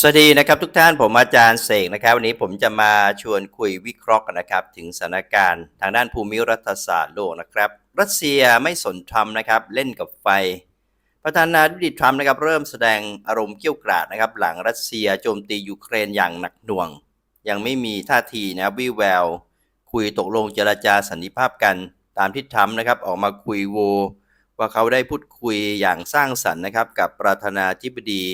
สวัสดีนะครับทุกท่านผมอาจารย์เสกนะครับ วันนี้ผมจะมาชวนคุยวิเคราะห์กันนะครับ ถึงสถานการณ์ทางด้านภูมิรัฐศาสตร์โลกนะครับ รัสเซียไม่สนทรัมป์นะครับ เล่นกับไฟ ประธานาธิบดีทรัมป์นะครับเริ่มแสดงอารมณ์เกี้ยวกราดนะครับ หลังรัสเซียโจมตียูเครนอย่างหนักหน่วง ยังไม่มีท่าทีนะวิแวว คุยตกลงเจรจาสันติภาพกันตามที่ทรัมป์นะครับออกมาคุยโว ว่าเขาได้พูดคุยอย่างสร้างสรรค์นะครับ กับประธานาธิบดี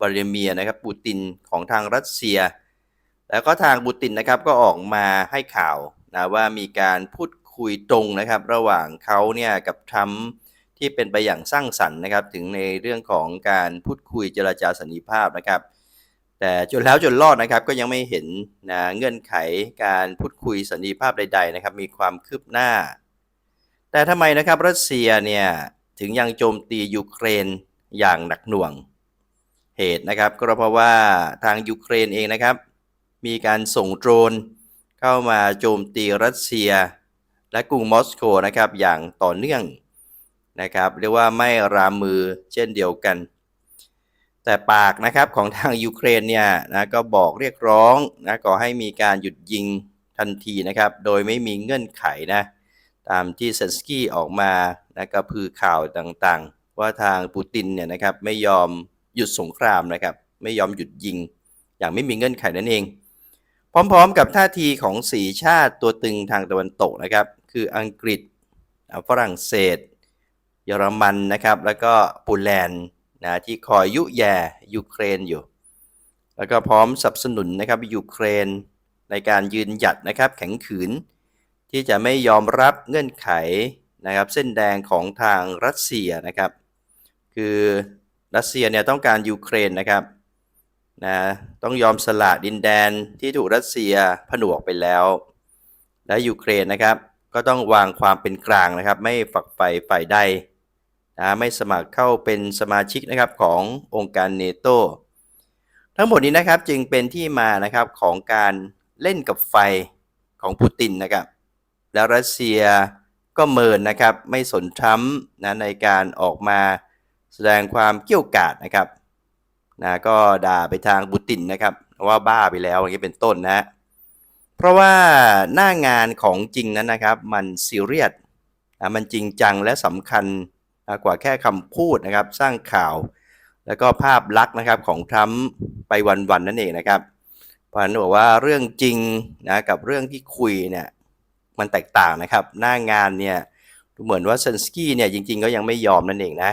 วลาดิเมียร์นะครับปูตินของทางรัสเซีย แล้วก็ทางปูตินนะครับก็ออกมาให้ข่าวนะว่ามีการพูดคุยตรงนะครับระหว่างเขาเนี่ยกับทรัมป์ที่เป็นไปอย่างสร้างสรรค์นะครับถึงในเรื่องของการพูดคุยเจรจาสันติภาพนะครับ แต่จนแล้วจนรอดนะครับก็ยังไม่เห็นนะเงื่อนไขการพูดคุยสันติภาพใด ๆ นะครับ มีความคืบหน้า แต่ทำไมนะครับรัสเซียเนี่ยถึงยังโจมตียูเครนอย่างหนักหน่วง เหตุนะครับ ก็เพราะว่าทางยูเครนเองนะครับ มีการส่งโดรนเข้ามาโจมตีรัสเซีย และกรุงมอสโกนะครับอย่างต่อเนื่องนะครับเรียกว่าไม่รามมือเช่นเดียวกัน แต่ปากนะครับของทางยูเครนเนี่ยนะก็บอกเรียกร้องนะขอให้มีการหยุดยิงทันทีนะครับโดยไม่มีเงื่อนไขนะตามที่เซนสกี้ออกมานะกระพือข่าวต่างๆ ว่าทางปูตินเนี่ยนะครับไม่ยอม หยุดสงครามนะครับ ไม่ยอมหยุดยิง อย่างไม่มีเงื่อนไขนั่นเอง พร้อมๆ กับท่าทีของสีชาติตัวตึงทางตะวันตกนะครับ คืออังกฤษฝรั่งเศส เยอรมันนะครับ แล้วก็ปูแลนด์นะที่คอยยุแย่ยูเครนอยู่ แล้วก็พร้อมสนับสนุนนะครับยูเครนในการยืนหยัดนะครับแข็งขืน ที่จะไม่ยอมรับเงื่อนไขนะครับเส้นแดงของทางรัสเซียนะครับ คือ รัสเซียเนี่ยต้องการยูเครนนะครับนะต้องยอมสละดินแดนที่ถูกรัสเซียผนวกไปแล้ว และยูเครนนะครับ ก็ต้องวางความเป็นกลางนะครับ ไม่ฝักใฝ่ฝ่ายใดนะไม่สมัครเข้าเป็นสมาชิกนะครับขององค์การเนโตทั้งหมดนี้นะครับจึงเป็นที่มานะครับของการเล่นกับไฟของปูตินนะครับ แล้วรัสเซียก็เมินนะครับไม่สนทรัมป์นะในการออกมา แสดงความเกี่ยวกาดนะครับนะก็ด่าไปทางปูตินนะครับว่าบ้าไปแล้วอย่างนี้เป็นต้นนะ เพราะว่าหน้างานของจริงนั้นนะครับ มันซีเรียสนะมันจริงจังและสำคัญนะกว่าแค่คำพูดนะครับ สร้างข่าว แล้วก็ภาพลักษณ์นะครับของทรัมป์ไปวันๆนั่นเองนะครับเพราะฉะนั้นบอกว่าเรื่องจริงนะกับเรื่องที่คุยเนี่ยมันแตกต่างนะครับ หน้างานเนี่ยดูเหมือนว่าเซนสกี้เนี่ยจริงๆก็ยังไม่ยอมนั่นเองนะ